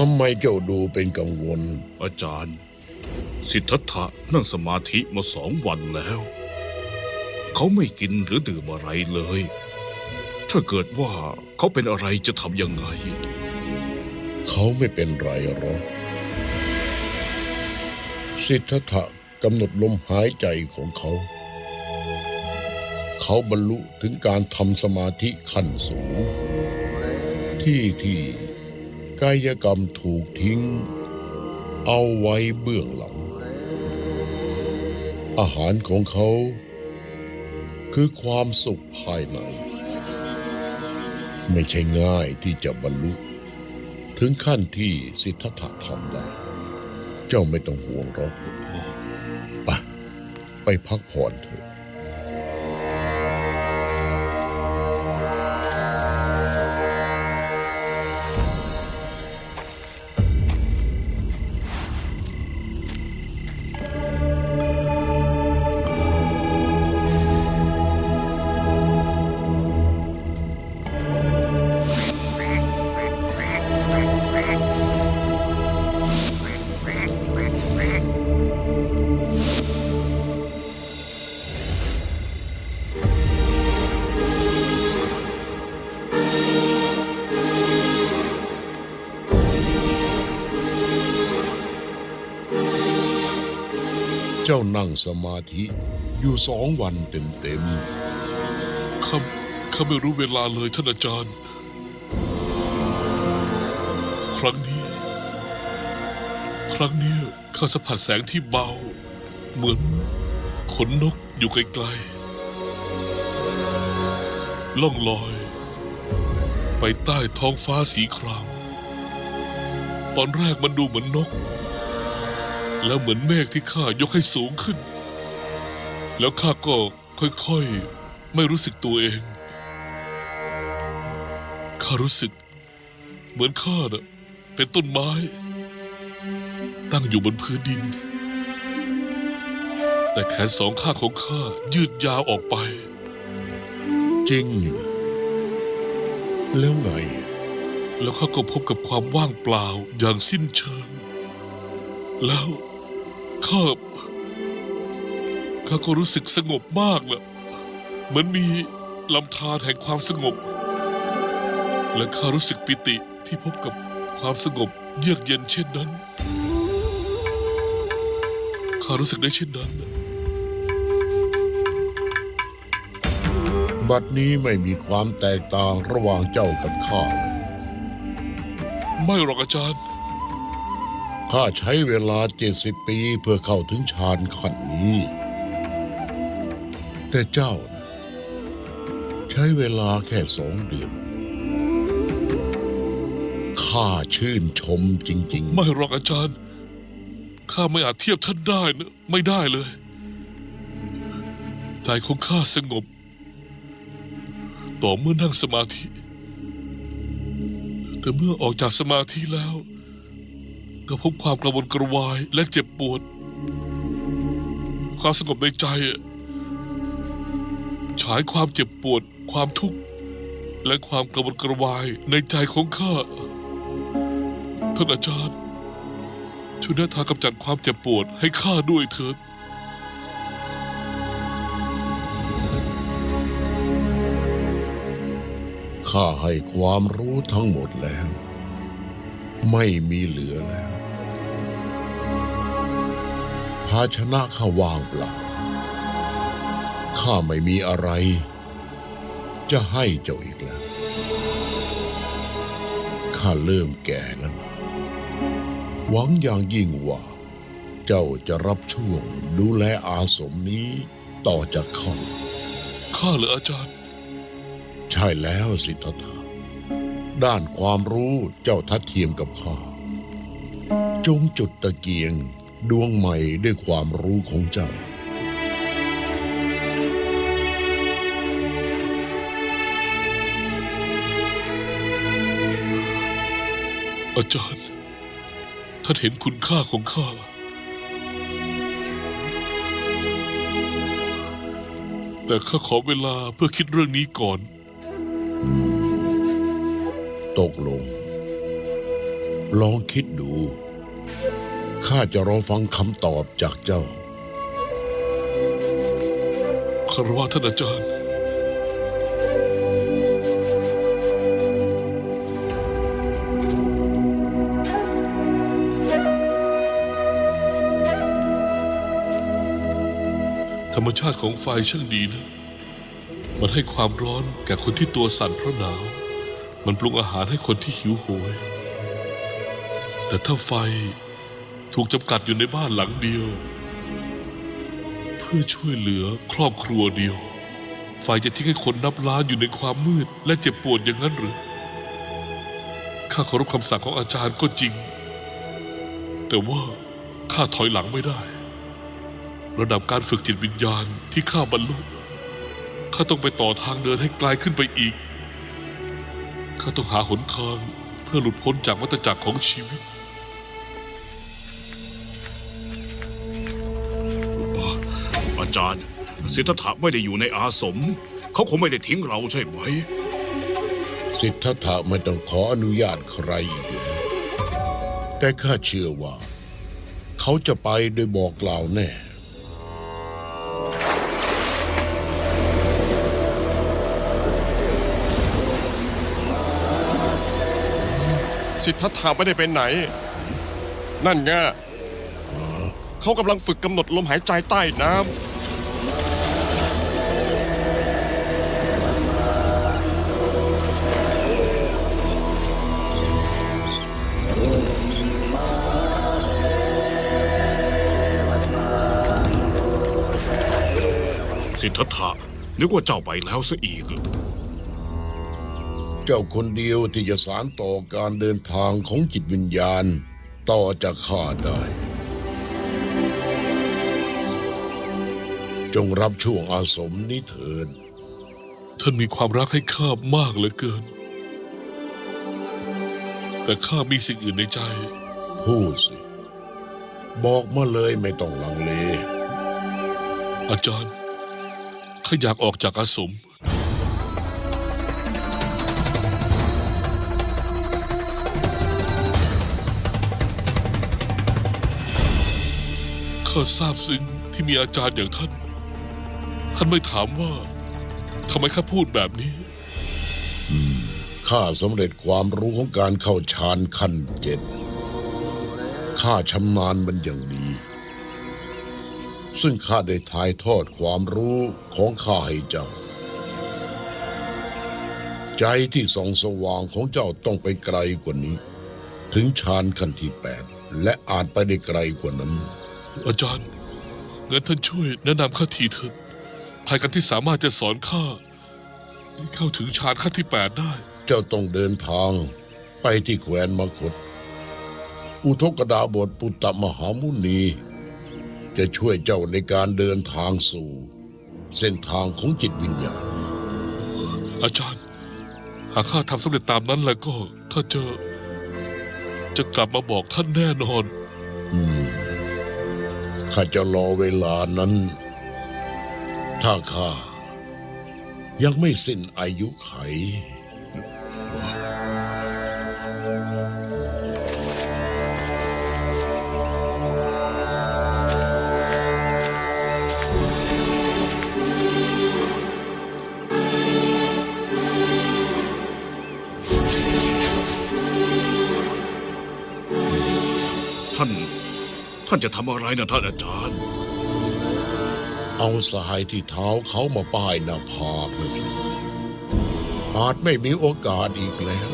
ทำไมเจ้าดูเป็นกังวล อาจารย์ สิทธัตถะนั่งสมาธิมาสองวันแล้ว เขาไม่กินหรือดื่มอะไรเลย ถ้าเกิดว่าเขาเป็นอะไรจะทำยังไง เขาไม่เป็นไรหรอกสิทธัตถะกำหนดลมหายใจของเขา เขาบรรลุถึงการทำสมาธิขั้นสูง ที่ที่ กายกรรมถูกทิ้ง เอาไว้เบื้องหลัง อาหารของเขา คือความสุขภายใน ไม่ใช่ง่ายที่จะบรรลุ ถึงขั้นที่สิทธัตถะทำได้ เจ้าไม่ต้องห่วงหรอกไปไปพักผ่อนเถอะ จ้านั่งสมาธิอยู่สองวันเต็มข้าข้าไม่รู้เวลาเลยท่านอาจารย์ ครั้งนี้ ครั้งนี้ข้าสัมผัสแสงที่เบา เหมือนขนนกอยู่ไกลๆล่องลอย ไปใต้ท้องฟ้าสีคราม ตอนแรกมันดูเหมือนนก แล้วเหมือนเมฆที่ข้ายกให้สูงขึ้น แล้วข้าก็ค่อยๆ ไม่รู้สึกตัวเอง ข้ารู้สึก เหมือนข้าน่ะเป็นต้นไม้ ตั้งอยู่บนพื้นดิน แต่แขนสองข้างของข้ายืดยาวออกไปๆจริงอยู่แล้วไง แล้วข้าก็พบกับความว่างเปล่าอย่างสิ้นเชิง แล้ว ข้าข้าก็รู้สึกสงบมากเลยเหมือนมีลำธารแห่งความสงบ และข้ารู้สึกปิติที่พบกับความสงบเยือกเย็นเช่นนั้น ข้ารู้สึกได้เช่นนั้น บัดนี้ไม่มีความแตกต่างระหว่างเจ้ากับข้า ไม่หรอกอาจารย์ ข้าใช้เวลาเจ็ดสิบปีเพื่อเข้าถึงฌานขั้นนี้ แต่เจ้านะใช้เวลาแค่สองเดือน ข้าชื่นชมจริง ๆ ไม่หรอกอาจารย์ ข้าไม่อาจเทียบท่านได้นะไม่ได้เลย ใจของข้าสงบ ต่อเมื่อนั่งสมาธิ แต่เมื่อออกจากสมาธิแล้ว ก็พบความกระวนกระวายและเจ็บปวด ความสงบในใจอะฉายความเจ็บปวด ความทุกข์ และความกระวนกระวายในใจของข้าท่านอาจารย์ช่วยแนะทางกำจัดความเจ็บปวดให้ข้าด้วยเถิดข้าให้ความรู้ทั้งหมดแล้ว ไม่มีเหลือแล้ว ภาชนะข้าว่างเปล่า ข้าไม่มีอะไร จะให้เจ้าอีกแล้ว ข้าเริ่มแก่แล้ว หวังอย่างยิ่งว่า เจ้าจะรับช่วงดูแลอาสมนี้ต่อจากข้า ข้าเหรออาจารย์ ใช่แล้วสิทธัตถะ ด้านความรู้เจ้าทัดเทียมกับข้า จงจุดตะเกียงดวงใหม่ด้วยความรู้ของเจ้า อาจารย์ ท่านเห็นคุณค่าของข้า แต่ข้าขอเวลาเพื่อคิดเรื่องนี้ก่อน ตกลง ลองคิดดู ข้าจะรอฟังคำตอบจากเจ้าคารวะท่านอาจารย์ ธรรมชาติของไฟช่างดีนะ มันให้ความร้อนแก่คนที่ตัวสั่นเพราะหนาว มันปรุงอาหารให้คนที่หิวโหย แต่ถ้าไฟถูกจำกัดอยู่ในบ้านหลังเดียว เพื่อช่วยเหลือครอบครัวเดียว ไฟจะทิ้งให้คนนับล้านอยู่ในความมืด และเจ็บปวดอย่างนั้นหรือ ข้าเคารพคำสั่งของอาจารย์ก็จริง แต่ว่าข้าถอยหลังไม่ได้ ระดับการฝึกจิตวิญญาณที่ข้าบรรลุข้าต้องไปต่อทางเดินให้ไกลขึ้นไปอีก ข้าต้องหาหนทางเพื่อหลุดพ้นจากวัฏจักรของชีวิตอาจารย์สิทธัตถะไม่ได้อยู่ในอาสม เขาคงไม่ได้ทิ้งเราใช่ไหม สิทธัตถะไม่ต้องขออนุญาตใครอีกแล้วแต่ข้าเชื่อว่า เขาจะไปโดยบอกกล่าวแน่ สิทธัตถะไม่ได้ไปไหน นั่นไงเขากำลังฝึกกำหนดลมหายใจใต้น้ำสิทธัตถะนึกว่าเจ้าไปแล้วซะอีก เจ้าคนเดียวที่จะสารต่อการเดินทางของจิตวิญญาณ ต่อจากข้าได้ จงรับช่วงอาสมนี้เถิด ท่านมีความรักให้ข้ามากเหลือเกิน แต่ข้ามีสิ่งอื่นในใจ พูดสิ บอกมาเลยไม่ต้องลังเล อาจารย์ข้าอยากออกจากอาสม ข้าทราบซึ้งที่มีอาจารย์อย่างท่าน ท่านไม่ถามว่าทำไมข้าพูดแบบนี้ ข้าสำเร็จความรู้ของการเข้าฌานขั้นเจ็ด ข้าชำนาญมันอย่างดี ซึ่งข้าได้ถ่ายทอดความรู้ของข้าให้เจ้า ใจที่ส่องสว่างของเจ้าต้องไปไกลกว่านี้ ถึงฌานขั้นที่แปดและอาจไปได้ไกลกว่านั้น อาจารย์งั้นท่านช่วยแนะนำข้าทีเถิดใครกันที่สามารถจะสอนข้าให้เข้าถึงฌานขั้นที่แปดได้ เจ้าต้องเดินทางไปที่แคว้นมคต อุทกดาบทปุตตมหามุนี จะช่วยเจ้าในการเดินทางสู่ เส้นทางของจิตวิญญาณ อาจารย์ หากข้าทำสำเร็จตามนั้นแล้วก็ข้าจะจะกลับมาบอกท่านแน่นอน อืม ข้าจะรอเวลานั้น ถ้าข้ายังไม่สิ้นอายุไข ท่านจะทำอะไรนะท่านอาจารย์ เอาสายที่เท้าเขามาป้ายหน้าผากนะสิอาจไม่มีโอกาสอีกแล้ว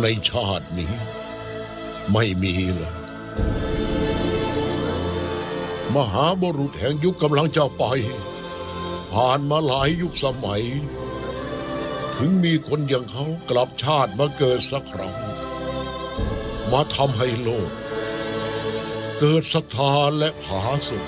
ในชาตินี้ ไม่มีลยมหาบุรุษแห่งยุคกำลังจะไป ผ่านมาหลายยุคสมัย ถึงมีคนอย่างเขากลับชาติมาเกิดสักครั้งมาทำให้โลก เกิดศรัทธาและผาสุข